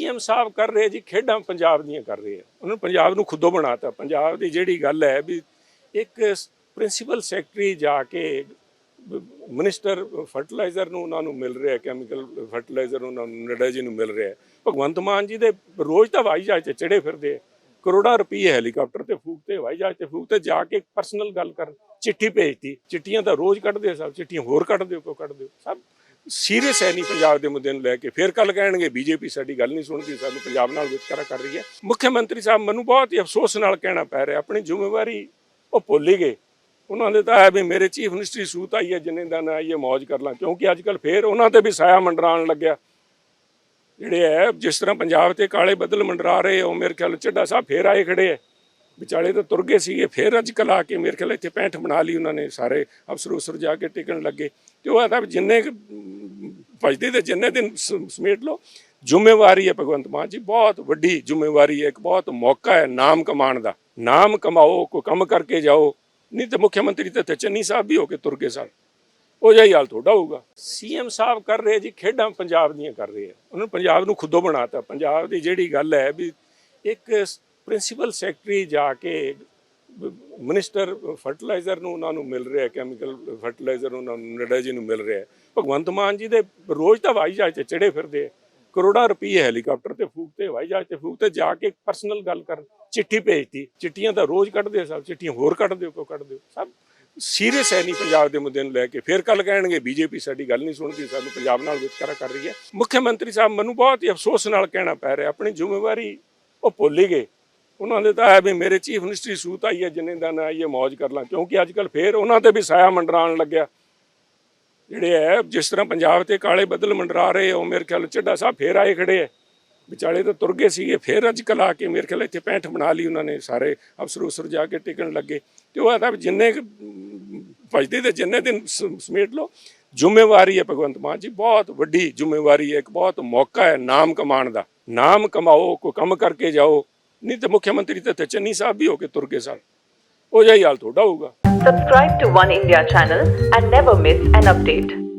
CM ਸਾਹਿਬ ਕਰ ਰਹੇ ਜੀ, ਖੇਡਾਂ ਪੰਜਾਬ ਦੀਆਂ ਕਰ ਰਹੇ ਆ। ਉਹਨਾਂ ਨੂੰ ਪੰਜਾਬ ਨੂੰ ਖੁੱਦੋ ਬਣਾਤਾ। ਪੰਜਾਬ ਦੀ ਜਿਹੜੀ ਗੱਲ ਹੈ ਵੀ ਇੱਕ ਪ੍ਰਿੰਸੀਪਲ ਸੈਕਟਰੀ ਜਾ ਕੇ ਮਿਨਿਸਟਰ ਫਰਟੀਲਾਈਜ਼ਰ ਨੂੰ ਉਹਨਾਂ ਨੂੰ ਮਿਲ ਰਿਹਾ, ਕੈਮੀਕਲ ਫਰਟੀਲਾਈਜ਼ਰ ਉਹਨਾਂ ਨੂੰ, ਨੱਡਾ ਜੀ ਨੂੰ ਮਿਲ ਰਿਹਾ। ਭਗਵੰਤ ਮਾਨ ਜੀ ਦੇ ਰੋਜ਼ ਤਾਂ ਹਵਾਈ ਜਹਾਜ਼ ਤੇ ਚੜੇ ਫਿਰਦੇ ਆ। ਕਰੋੜਾਂ ਰੁਪਏ ਹੈਲੀਕਾਪਟਰ ਤੇ ਫੂਕਤੇ ਹਵਾਈ ਜਹਾਜ਼ ਤੇ ਫੂਕਤੇ ਜਾ ਕੇ ਪਰਸਨਲ ਗੱਲ ਕਰਨ। ਚਿੱਠੀ ਭੇਜਤੀ। ਚਿੱਠੀਆਂ ਤਾਂ ਰੋਜ਼ ਕੱਢਦੇ ਸਭ। ਚਿੱਠੀਆਂ ਹੋਰ ਕੱਢ ਦਿਓ ਕਿਉਂ ਕੱਢ ਦਿਓ ਸਭ ਸੀਰੀਅਸ ਹੈ ਨਹੀਂ ਪੰਜਾਬ ਦੇ ਮੁੱਦੇ ਨੂੰ ਲੈ ਕੇ। ਫਿਰ ਕੱਲ ਕਹਿਣਗੇ, ਬੀਜੇਪੀ ਸਾਡੀ ਗੱਲ ਨਹੀਂ ਸੁਣਦੀ, ਸਾਨੂੰ ਪੰਜਾਬ ਨਾਲ ਵਿਤਕਰਾ ਕਰ ਰਹੀ ਹੈ। ਮੁੱਖ ਮੰਤਰੀ ਸਾਹਿਬ ਮੈਨੂੰ ਬਹੁਤ ਹੀ ਅਫਸੋਸ ਨਾਲ ਕਹਿਣਾ ਪੈ ਰਿਹਾ, ਆਪਣੀ ਜ਼ਿੰਮੇਵਾਰੀ ਉਹ ਭੁੱਲ ਗਏ। ਉਹਨਾਂ ਦੇ ਤਾਂ ਹੈ ਵੀ ਮੇਰੇ ਚੀਫ ਮਿਨਿਸਟਰੀ ਸੂਤ ਆਈ ਹੈ, ਜਿੰਨੇ ਦਾ ਨਾ ਆਈਏ ਮौज ਕਰ ਲਾਂ। ਕਿਉਂਕਿ ਅੱਜ ਕੱਲ ਫੇਰ ਉਹਨਾਂ ਤੇ ਵੀ ਸਾਇਆ ਮੰਡਰਾਉਣ ਲੱਗਿਆ। ਜਿਹੜੇ ਹੈ, ਜਿਸ ਤਰ੍ਹਾਂ ਪੰਜਾਬ ਤੇ ਕਾਲੇ ਬੱਦਲ ਮੰਡਰਾ ਰਹੇ, ਉਹ ਮੇਰੇ ਖਿਆਲ ਚੱਡਾ ਸਾਹਿਬ ਫੇਰ ਆਏ ਖੜੇ ਹੈ। ਵਿਚਾਲੇ ਤਾਂ ਤੁਰ ਗਏ ਸੀਗੇ, ਫੇਰ ਅੱਜ ਕੱਲ ਆ ਕੇ ਮੇਰੇ ਖਿਆਲ ਇੱਥੇ ਪੈਂਠ ਬਣਾ ਲਈ ਉਹਨਾਂ ਨੇ, ਸਾਰੇ ਅਫਸਰ ਉਸਰ ਜਾ ਕੇ ਟਿਕਣ ਲੱਗੇ। ਤੇ ਉਹ ਆਦਾ ਜਿੰਨੇ ਕੁ, ਅਮ, ਭਜਦੇ ਤੇ ਜਿੰਨੇ ਦਿਨ ਸਮੇਟ ਲਓ। ਜ਼ਿੰਮੇਵਾਰੀ ਹੈ ਭਗਵੰਤ ਮਾਨ ਜੀ ਬਹੁਤ ਵੱਡੀ ਜ਼ਿੰਮੇਵਾਰੀ ਹੈ ਇੱਕ ਬਹੁਤ ਮੌਕਾ ਹੈ ਨਾਮ ਕਮਾਉਣ ਦਾ। ਨਾਮ ਕਮਾਓ ਕੋਈ ਕੰਮ ਕਰਕੇ ਜਾਓ। ਨਹੀਂ ਤੇ ਮੁੱਖ ਮੰਤਰੀ ਤੇ ਚੰਨੀ ਸਾਹਿਬ ਵੀ ਹੋ ਕੇ ਤੁਰ ਗਏ ਸਨ। ਉਹ ਜਿਹਾ ਹੀ ਹਾਲ ਤੁਹਾਡਾ ਹੋਊਗਾ। ਸੀਐਮ ਸਾਹਿਬ ਕਰ ਰਹੇ ਜੀ ਖੇਡਾਂ ਪੰਜਾਬ ਦੀਆਂ ਕਰ ਰਹੇ ਆ। ਉਹਨਾਂ ਨੂੰ ਪੰਜਾਬ ਨੂੰ ਖੁੱਦੋ ਬਣਾਤਾ। ਪੰਜਾਬ ਦੀ ਜਿਹੜੀ ਗੱਲ ਹੈ ਵੀ ਇੱਕ ਪ੍ਰਿੰਸੀਪਲ ਸੈਕਟਰੀ ਜਾ ਕੇ ਮਿਨਿਸਟਰ ਫਰਟੀਲਾਈਜ਼ਰ ਨੂੰ ਉਹਨਾਂ ਨੂੰ ਮਿਲ ਰਿਹਾ ਕੈਮੀਕਲ ਫਰਟੀਲਾਈਜ਼ਰ ਉਹਨਾਂ ਨੂੰ ਨੱਡਾ ਜੀ ਨੂੰ ਮਿਲ ਰਿਹਾ ਭਗਵੰਤ ਮਾਨ ਜੀ ਦੇ ਰੋਜ਼ ਤਾਂ ਹਵਾਈ ਜਹਾਜ਼ ਤੇ ਚੜੇ ਫਿਰਦੇ ਆ ਕਰੋੜਾਂ ਰੁਪਏ ਹੈਲੀਕਾਪਟਰ ਤੇ ਫੂਕਤੇ ਹਵਾਈ ਜਹਾਜ਼ ਤੇ ਫੂਕਤੇ ਜਾ ਕੇ ਪਰਸਨਲ ਗੱਲ ਕਰਨ ਚਿੱਠੀ ਭੇਜਤੀ ਚਿੱਠੀਆਂ ਤਾਂ ਰੋਜ਼ ਕੱਢਦੇ ਸਭ ਚਿੱਠੀਆਂ ਹੋਰ ਕੱਢ ਦਿਓ ਕਿਉਂ ਕੱਢ ਦਿਓ ਸਭ ਸੀਰੀਅਸ ਹੈ ਨਹੀਂ ਪੰਜਾਬ ਦੇ ਮੁੱਦੇ ਨੂੰ ਲੈ ਕੇ ਫਿਰ ਕੱਲ ਕਹਿਣਗੇ ਬੀਜੇਪੀ ਸਾਡੀ ਗੱਲ ਨਹੀਂ ਸੁਣਦੀ ਸਾਨੂੰ ਪੰਜਾਬ ਨਾਲ ਵਿਤਕਰਾ ਕਰ ਰਹੀ ਹੈ ਮੁੱਖ ਮੰਤਰੀ ਸਾਹਿਬ ਮੈਨੂੰ ਬਹੁਤ ਹੀ ਅਫਸੋਸ ਨਾਲ ਕਹਿਣਾ ਪੈ ਰਿਹਾ ਆਪਣੀ ਜ਼ਿੰਮੇਵਾਰੀ ਉਹ ਭੁੱਲ ਗਏ ਉਹਨਾਂ ਦੇ ਤਾਂ ਹੈ ਵੀ ਮੇਰੇ ਚੀਫ ਮਿਨਿਸਟਰੀ ਸੂਤ ਆਈ ਹੈ ਜਿੰਨੇ ਦਿਨ ਨਾ ਆਈਏ ਮौज ਕਰ ਲਾਂ। ਕਿਉਂਕਿ ਅੱਜ ਕੱਲ ਫੇਰ ਉਹਨਾਂ ਤੇ ਵੀ ਸਾਇਆ ਮੰਡਰਾਉਣ ਲੱਗਿਆ। ਜਿਹੜੇ ਹੈ ਜਿਸ ਤਰ੍ਹਾਂ ਪੰਜਾਬ ਤੇ ਕਾਲੇ ਬੱਦਲ ਮੰਡਰਾ ਰਹੇ ਉਹ ਮੇਰੇ ਖਿਆਲ ਚੱਡਾ ਸਾਹਿਬ ਫੇਰ ਆਏ ਖੜੇ ਹੈ ਵਿਚਾਲੇ ਤਾਂ ਤੁਰ ਗਏ ਸੀਗੇ ਫੇਰ ਅੱਜ ਕੱਲ ਆ ਕੇ ਮੇਰੇ ਖਿਆਲ ਇੱਥੇ ਪੈਂਠ ਬਣਾ ਲਈ ਉਹਨਾਂ ਨੇ ਸਾਰੇ ਅਫਸਰ ਉਸਰ ਜਾ ਕੇ ਟਿਕਣ ਲੱਗੇ। ਤੇ ਉਹ ਆਦਾ ਜਿੰਨੇ ਕੁ, ਭਜਦੇ ਤੇ ਜਿੰਨੇ ਦਿਨ ਸਮੇਟ ਲਓ ਜ਼ਿੰਮੇਵਾਰੀ ਹੈ ਭਗਵੰਤ ਮਾਨ ਜੀ ਬਹੁਤ ਵੱਡੀ ਜ਼ਿੰਮੇਵਾਰੀ ਹੈ ਇੱਕ ਬਹੁਤ ਮੌਕਾ ਹੈ ਨਾਮ ਕਮਾਉਣ ਦਾ। ਨਾਮ ਕਮਾਓ ਕੋਈ ਕੰਮ ਕਰਕੇ ਜਾਓ। ਨਹੀਂ ਤੇ ਮੁੱਖ ਮੰਤਰੀ ਤੇ ਚੰਨੀ ਸਾਹਿਬ ਵੀ ਹੋ ਕੇ ਤੁਰ ਗਏ ਸਨ ਉਹ ਜਿਹਾ ਹੀ ਹਾਲ ਤੁਹਾਡਾ ਹੋਊਗਾ Subscribe to One India channel and never miss an update.